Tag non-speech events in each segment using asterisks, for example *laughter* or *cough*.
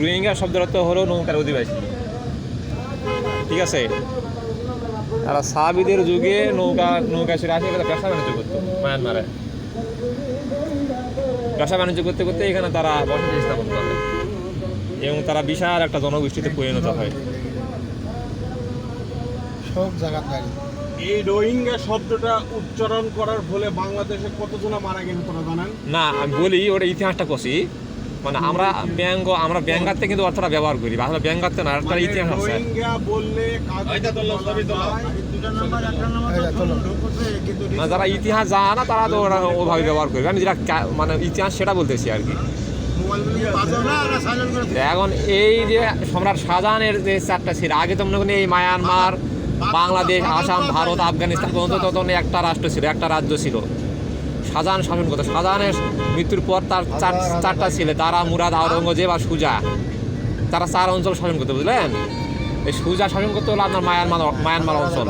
রোহিঙ্গা শব্দের অর্থ হলো নৌকার অধিবাসী। ঠিক আছে? তারা সাহাবিদের যুগে নৌকা নৌকা ছেড়ে আসে এখানে ব্যবসা বাণিজ্য করতো। মায়ানমারে। ব্যবসা বাণিজ্য করতে করতে এখানে তারা বসতি স্থাপন করে। এবং তারা বিশাল একটা জনগোষ্ঠীতে পরিণত হয়। সব জায়গার এই রোহিঙ্গা শব্দটা উচ্চারণ করার ফলে বাংলাদেশে কতজনা মারা গেছে তোরা জানেন? না আমি বলি ওটা ইতিহাসটা কষি মানে আমরা ব্যঙ্গ আমরা ব্যঙ্গাতে কিন্তু অর্থটা ব্যবহার করি। আসলে ব্যঙ্গাতে না তার মানে ইতিহাস আছে? না যারা ইতিহাস জানে না তারা তো ওরা ওভাবে ব্যবহার করবে। আমি যেটা মানে ইতিহাস সেটা বলতেছি আর কি। এখন এই যে সম্রাট শাহজাহানের যে চারটা ছিল আগে তো মনে করি এই মায়ানমার বাংলাদেশ আসাম ভারত আফগানিস্তান পর্যন্ত তখন একটা রাষ্ট্র ছিল একটা রাজ্য ছিল। শাহজাহান শাসন করতো শাহজাহানের মৃত্যুর পর তার চার চারটা ছেলে তারা মুরাদ আওরঙ্গজেব আর সুজা। তারা চার অঞ্চল শাসন করতে বুঝলেন? এই সুজা শাসন করতে হলো আপনার মায়ানমার মায়ানমার অঞ্চল।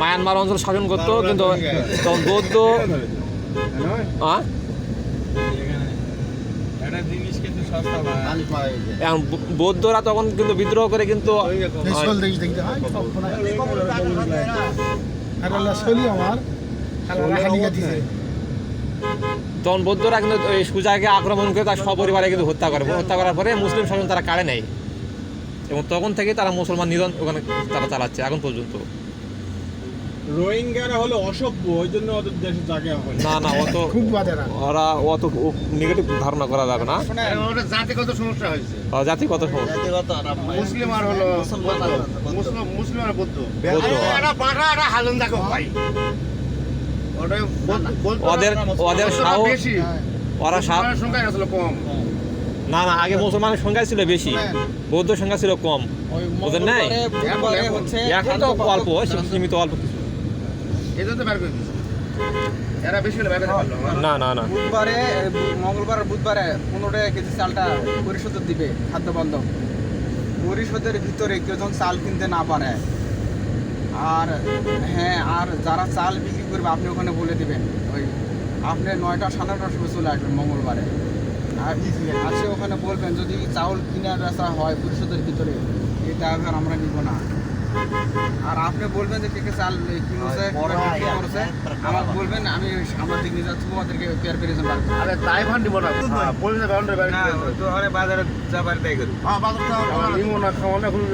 মায়ানমার অঞ্চল শাসন করতো কিন্তু তখন বৌদ্ধ হ্যাঁ? বৌদ্ধরা তখন কিন্তু বিদ্রোহ করে কিন্তু আমার। তখন বৌদ্ধরা কিন্তু ওই সুজাকে আক্রমণ করে তার সপরিবারে কিন্তু হত্যা করে। হত্যা করার পরে মুসলিম শাসন তারা কাড়ে নেয়। এবং তখন থেকে তারা মুসলমান নিধন ওখানে তারা চালাচ্ছে এখন পর্যন্ত। রোহিঙ্গারা হলো অসভ্য ওই জন্য ওদের দেশে জায়গা হয়। না না অত *laughs* খুব ওরা অত নেগেটিভ ধারণা করা যাবে না। জাতিগত সমস্যা হয়েছে? জাতিগত সমস্যা মুসলিম আর হলো মুসলিম মুসলিম আর হালুন দেখো ভাই বৌদ্ধ- ওদের ওদের সাহস ওরা সাহস কম। না না আগে মুসলমানের সংখ্যা ছিল বেশি। বৌদ্ধ সংখ্যা ছিল কম। ওদের নাই? এখন তো অল্প সীমিত অল্প কিছু। না না না। বুধবারে মঙ্গলবার বুধবারে পনেরো টাকা কেজি চালটা পরিশোধ দিবে খাদ্য বন্ধ পরিশোধের ভিতরে কেউ যখন চাল কিনতে না পারে আর হ্যাঁ আর যারা চাল বিক্রি করবে আপনি ওখানে বলে দিবেন। ওই আপনি নয়টা সাড়ে নটার সময় চলে আসবেন মঙ্গলবারে। আর আসে ওখানে বলবেন যদি চাউল কিনা বেচা হয় পরিশোধের ভিতরে এই টাকা আমরা নিব না। আর আপনি বলবেন যে কে কে চাল কিনেছে করেছে? আমাকে বলবেন আমি সাংবাদিক নিয়ে যাচ্ছি ওদেরকে পেয়ার পেরেছেন। আরে তাই ফান্ড দিব না আরে বাজারে যাবার তাই করি হ্যাঁ আমরা নিব না খাওয়া না খুলে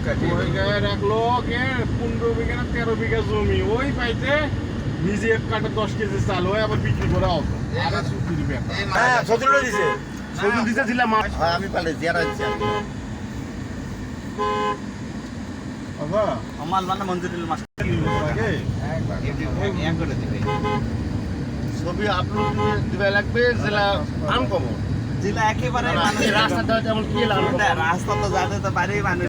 দিতে দিলাম রোহিঙ্গায় রাখল কে পনেরো বিঘা না তেরো বিঘা জমি ওই পাইতে নিজে এক কাটা দশ কেজি চাল হয় আবার বিক্রি করে আওতো আরে সুতি দিবে হ্যাঁ সজুল দিছে সজুল দিতে দিলাম হ্যাঁ আমি পালে জিয়ারা দিছি আমার মানে মঞ্জুরুল মাস ছবি আপলোড দিবে লাগবে জেলা আনকমন জেলা একেবারে রাস্তাটা যেমন কি রাস্তা তো যাতে তো মানুষ